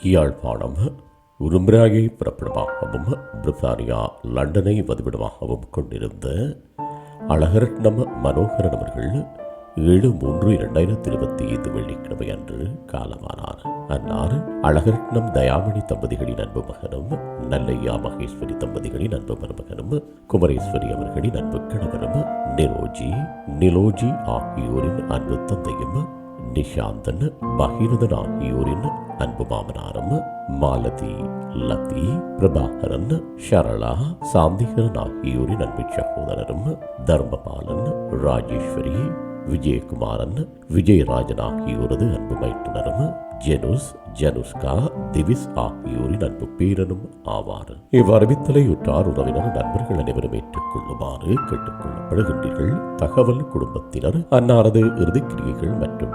யாழ்ப்பாணம் உரும்பிராயை பிறப்பிடமாகவும் பிரித்தானியா லண்டனை வதிவிடமாகவும் கொண்டிருந்த அழகரட்னம் மனோகரன் அவர்கள் ஏழு மூன்று இரண்டாயிரத்தி இருபத்தி ஐந்து வெள்ளிக்கிழமை அன்று காலமானார். அன்னார் அழகரட்னம் தயாமணி தம்பதிகளின் அன்பு மகனும் நல்லையா மகேஸ்வரி தம்பதிகளின் அன்பு மருமகனும் குமரேஸ்வரி அவர்களின் அன்பு கணவரும் நிரோஜி நிலோஜி ஆகியோரின் அன்பு தந்தையும் நிஷாந்தன் பகீரதன் ஆகியோரின் அன்பு மாமனாரும் மாலதி லத்தி பிரபாகரன் ஷரளா சாந்திகரன் ஆகியோரின் அன்பு சகோதரரும் தர்மபாலன் ராஜேஸ்வரி விஜயகுமாரன் விஜயராஜன் ஆகியோரது அன்பு மைத்துனரும் ஜெனுஸ் ஜெனுஸ்கா திவிஸ் ஆகியோரின் அன்பு பேரனும் ஆவார். இவ்வறிவித்தலையுற்றார் உறவினர் நண்பர்கள் அனைவரும் ஏற்றுக்கொள்ளுமாறு கேட்டுக்கொள்ளப்படுகின்றீர்கள். தகவல் குடும்பத்தினர் அன்னாரது இறுதிக்கிரியைகள் மற்றும்